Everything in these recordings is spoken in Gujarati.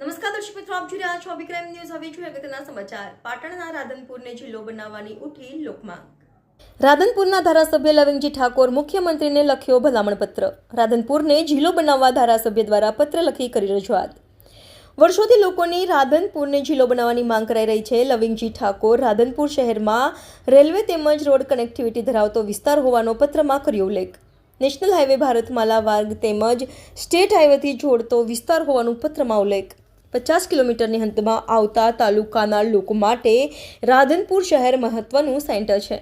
નમસ્કાર દર્શક મિત્રો, આપ જોઈ રહ્યા છો વિક્રમ ન્યૂઝ. હવે જોઈએ અગત્યના સમાચાર. પાટણના રાધનપુરને જિલ્લો બનાવવાની ઉઠી લોકમાંગ. રાધનપુરના ધારાસભ્ય લવિંગજી ઠાકોર મુખ્યમંત્રીને લખ્યો ભલામણ પત્ર રાધનપુરને જિલ્લો બનાવવા ધારાસભ્ય દ્વારા પત્ર લખી કરી રજૂઆત. વર્ષોથી લોકોની રાધનપુરને જિલ્લો બનાવવાની માંગ કરાઈ રહી છે. લવિંગજી ઠાકોર રાધનપુર શહેરમાં રેલવે તેમજ રોડ કનેક્ટિવિટી ધરાવતો વિસ્તાર હોવાનો પત્રમાં કર્યો ઉલ્લેખ. નેશનલ હાઈવે ભારતમાલા માર્ગ તેમજ સ્ટેટ હાઈવેથી જોડતો વિસ્તાર હોવાનું પત્રમાં ઉલ્લેખ. પચાસ કિલોમીટરની હંતમાં આવતા તાલુકાના લોકો માટે રાધનપુર શહેર મહત્વનું સેન્ટર છે.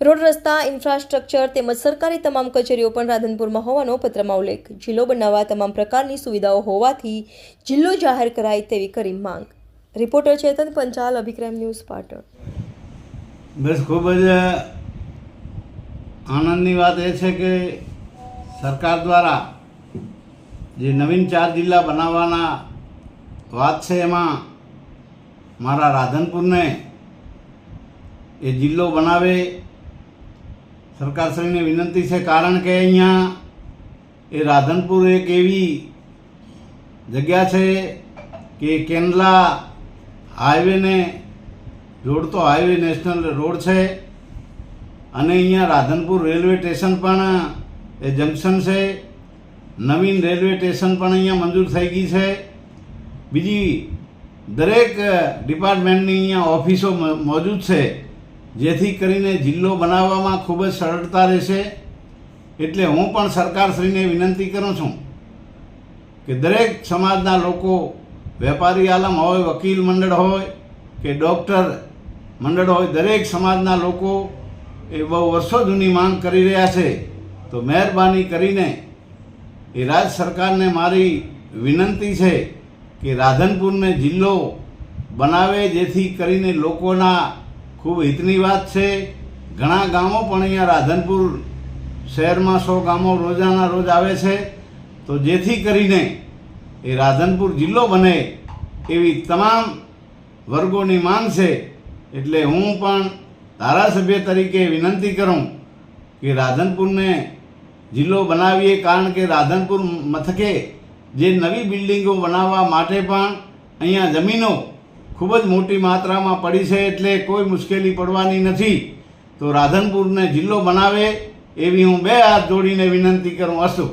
રોડ રસ્તા, ઇન્ફ્રાસ્ટ્રક્ચર તેમજ સરકારી તમામ કચેરીઓ પણ રાધનપુરમાં હોવાનો પત્રમાં ઉલ્લેખ. જિલ્લો બનાવવા તમામ પ્રકારની સુવિધાઓ હોવાથી જિલ્લો જાહેર કરાય તેવી કરી માંગ. Reporter Chetan Panchal, Abhikram news Patan. બસ ખૂબ જ આનંદની વાત એ છે કે સરકાર દ્વારા જે નવીન ચાર જિલ્લા બનાવવાના વાત છે એમાં મારા રાધનપુરને એ જિલ્લો બનાવે સરકારશ્રીને વિનંતી છે કારણ કે અહીંયા એ રાધનપુર એક એવી જગ્યા છે કે કેનલા હાઈવેને જોડતો હાઈવે નેશનલ રોડ છે અને અહીંયા રાધનપુર રેલવે સ્ટેશન પણ એ જંકશન છે. નવીન રેલવે સ્ટેશન પણ અહીંયા મંજૂર થઈ ગઈ છે. બીજી દરેક ડિપાર્ટમેન્ટની અહીંયા ઓફિસો મોજૂદ છે, જેથી કરીને જિલ્લો બનાવવામાં ખૂબ જ સરળતા રહેશે. એટલે હું પણ સરકારશ્રીને વિનંતી કરું છું કે દરેક સમાજના લોકો, વેપારી આલમ હોય, વકીલ મંડળ હોય, કે ડૉક્ટર મંડળ હોય, દરેક સમાજના લોકો એ બહુ વર્ષો જૂની માંગ કરી રહ્યા છે. તો મહેરબાની કરીને એ રાજ્ય સરકારને મારી વિનંતી છે કે રાધનપુરને જિલ્લો બનાવે જેથી કરીને લોકોના ખૂબ હિતની વાત છે. ઘણા ગામો પણ અહીંયા રાધનપુર શહેરમાં સો ગામો રોજાના રોજ આવે છે. તો જેથી કરીને એ રાધનપુર જિલ્લો બને એવી તમામ વર્ગોની માંગ છે. એટલે હું પણ ધારાસભ્ય તરીકે વિનંતી કરું કે રાધનપુરને જિલ્લો બનાવીએ, કારણ કે રાધનપુર મથકે જે નવી બિલ્ડિંગો બનાવવા માટે પણ અહીંયા જમીનો ખૂબ જ મોટી માત્રામાં પડી છે એટલે કોઈ મુશ્કેલી પડવાની નથી. તો રાધનપુરને જિલ્લો બનાવે એવી હું બે હાથ જોડીને વિનંતી કરું અસ્તુ.